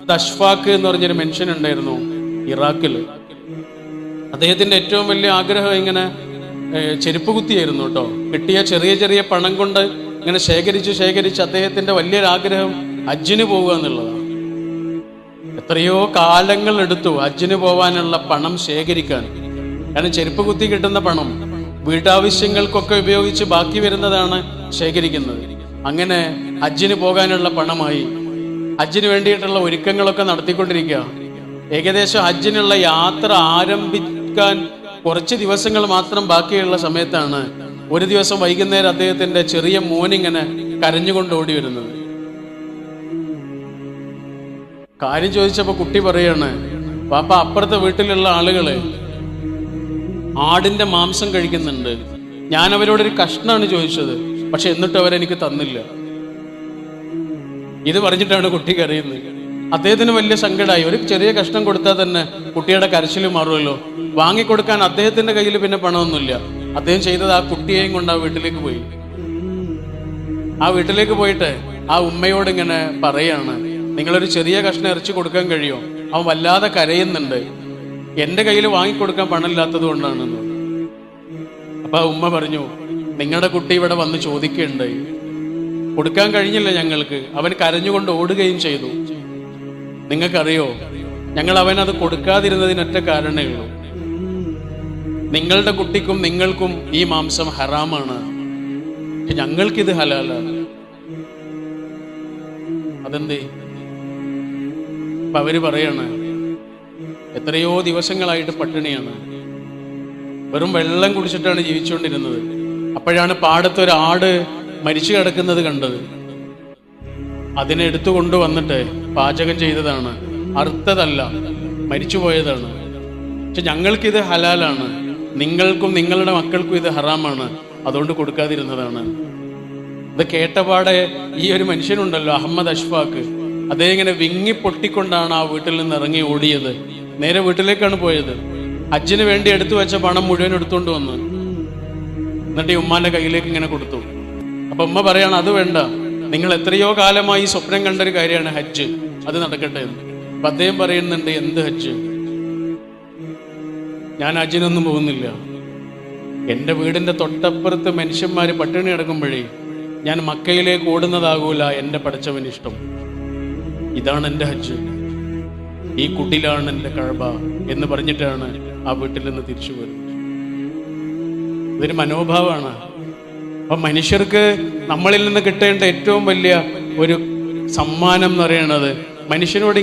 അഷ്ഫാഖ് എന്ന് പറഞ്ഞൊരു മെൻഷൻ ഉണ്ടായിരുന്നു ഇറാഖിൽ. അദ്ദേഹത്തിന്റെ ഏറ്റവും വലിയ ആഗ്രഹം ഇങ്ങനെ ചെരുപ്പ് കുത്തിയായിരുന്നു കേട്ടോ. കിട്ടിയ ചെറിയ ചെറിയ പണം കൊണ്ട് ഇങ്ങനെ ശേഖരിച്ച് ശേഖരിച്ച് അദ്ദേഹത്തിന്റെ വലിയൊരു ആഗ്രഹം ഹജ്ജിന് പോവുക എന്നുള്ളതാണ്. എത്രയോ കാലങ്ങൾ എടുത്തു ഹജ്ജിന് പോവാനുള്ള പണം ശേഖരിക്കാൻ. കാരണം ചെരുപ്പ് കുത്തി കിട്ടുന്ന പണം വീട്ടാവശ്യങ്ങൾക്കൊക്കെ ഉപയോഗിച്ച് ബാക്കി വരുന്നതാണ് ശേഖരിക്കുന്നത്. അങ്ങനെ ഹജ്ജിന് പോകാനുള്ള പണമായി ഹജ്ജിന് വേണ്ടിയിട്ടുള്ള ഒരുക്കങ്ങളൊക്കെ നടത്തിക്കൊണ്ടിരിക്കുക. ഏകദേശം ഹജ്ജിനുള്ള യാത്ര ആരംഭിക്കാൻ കുറച്ച് ദിവസങ്ങൾ മാത്രം ബാക്കിയുള്ള സമയത്താണ് ഒരു ദിവസം വൈകുന്നേരം അദ്ദേഹത്തിന്റെ ചെറിയ മോനിങ്ങനെ കരഞ്ഞുകൊണ്ട് ഓടി വരുന്നത്. കാര്യം ചോദിച്ചപ്പോ കുട്ടി പറയാണ് പാപ്പ അപ്പുറത്തെ വീട്ടിലുള്ള ആളുകൾ ആടിന്റെ മാംസം കഴിക്കുന്നുണ്ട്. ഞാൻ അവരോടൊരു കഷ്ണാണ് ചോദിച്ചത് പക്ഷെ എന്നിട്ട് അവരെനിക്ക് തന്നില്ല. ഇത് പറഞ്ഞിട്ടാണ് കുട്ടി കരയുന്നത്. അദ്ദേഹത്തിന് വലിയ സങ്കടമായി ഒരു ചെറിയ കഷ്ണം കൊടുത്താൽ തന്നെ കുട്ടിയുടെ കരച്ചിൽ മാറുമല്ലോ. വാങ്ങിക്കൊടുക്കാൻ അദ്ദേഹത്തിന്റെ കയ്യിൽ പിന്നെ പണമൊന്നുമില്ല. അദ്ദേഹം ചെയ്തത് ആ കുട്ടിയെയും കൊണ്ട് ആ വീട്ടിലേക്ക് പോയി. ആ വീട്ടിലേക്ക് പോയിട്ട് ആ ഉമ്മയോട് ഇങ്ങനെ പറയാണ് നിങ്ങളൊരു ചെറിയ കഷ്ണം ഇറച്ചി കൊടുക്കാൻ കഴിയുമോ അവൻ വല്ലാതെ കരയുന്നുണ്ട്. എന്റെ കയ്യിൽ വാങ്ങിക്കൊടുക്കാൻ പണമില്ലാത്തത് കൊണ്ടാണെന്ന്. അപ്പൊ ആ ഉമ്മ പറഞ്ഞു നിങ്ങളുടെ കുട്ടി ഇവിടെ വന്ന് ചോദിക്കുകയുണ്ടായി കൊടുക്കാൻ കഴിഞ്ഞില്ല ഞങ്ങൾക്ക്. അവൻ കരഞ്ഞുകൊണ്ട് ഓടുകയും ചെയ്തു. നിങ്ങൾക്കറിയോ? ഞങ്ങൾ അവൻ അത് കൊടുക്കാതിരുന്നതിനൊറ്റ കാരണമേ ഉള്ളൂ. നിങ്ങളുടെ കുട്ടിക്കും നിങ്ങൾക്കും ഈ മാംസം ഹറാമാണ്. ഞങ്ങൾക്കിത് ഹലാലാണ്. അതെന്തേ? അവർ പറയാണ് എത്രയോ ദിവസങ്ങളായിട്ട് പട്ടിണിയാണ്. വെറും വെള്ളം കുടിച്ചിട്ടാണ് ജീവിച്ചുകൊണ്ടിരുന്നത്. അപ്പോഴാണ് പാടത്ത് ഒരു ആട് മരിച്ചു കിടക്കുന്നത് കണ്ടത്. അതിനെ എടുത്തു കൊണ്ടുവന്നിട്ട് പാചകം ചെയ്തതാണ്. അറുത്തതല്ല മരിച്ചുപോയതാണ് പക്ഷെ ഞങ്ങൾക്കിത് ഹലാലാണ്. നിങ്ങൾക്കും നിങ്ങളുടെ മക്കൾക്കും ഇത് ഹറാമാണ്. അതുകൊണ്ട് കൊടുക്കാതിരുന്നതാണ്. ഇത് കേട്ടപാടെ ഈ ഒരു മനുഷ്യനുണ്ടല്ലോ അഹമ്മദ് അഷ്ഫാക്ക്. അദ്ദേഹം ഇങ്ങനെ വിങ്ങി പൊട്ടിക്കൊണ്ടാണ് ആ വീട്ടിൽ നിന്ന് ഇറങ്ങി ഓടിയത്. നേരെ വീട്ടിലേക്കാണ് പോയത്. ഹജ്ജിന് വേണ്ടി എടുത്തു വെച്ച പണം മുഴുവൻ എടുത്തുകൊണ്ട് വന്നു. എന്നിട്ട് ഈ ഉമ്മാന്റെ കയ്യിലേക്ക് ഇങ്ങനെ കൊടുത്തു. അപ്പൊ ഉമ്മ പറയാണ് അത് വേണ്ട. നിങ്ങൾ എത്രയോ കാലമായി സ്വപ്നം കണ്ട ഒരു കാര്യമാണ് ഹജ്ജ്. അത് നടക്കട്ടെ എന്ന്. അപ്പൊ അദ്ദേഹം പറയുന്നുണ്ട് എന്ത് ഹജ്ജ്? ഞാൻ ഹജ്ജിനൊന്നും പോകുന്നില്ല. എന്റെ വീടിന്റെ തൊട്ടപ്പുറത്ത് മനുഷ്യന്മാർ പട്ടിണി കിടക്കുമ്പോഴേ ഞാൻ മക്കയിലേക്ക് ഓടുന്നതാകൂല എന്റെ പഠിച്ചവന് ഇഷ്ടം. ഇതാണ് എന്റെ ഹജ്ജ്. ഈ കുട്ടിലാണ് എന്റെ കഴബ എന്ന് പറഞ്ഞിട്ടാണ് ആ വീട്ടിൽ നിന്ന് തിരിച്ചു വരുന്നത് ഇതൊരു മനോഭാവമാണ്. അപ്പൊ മനുഷ്യർക്ക് നമ്മളിൽ നിന്ന് കിട്ടേണ്ട ഏറ്റവും വലിയ ഒരു സമ്മാനം എന്ന് പറയുന്നത് മനുഷ്യനോട്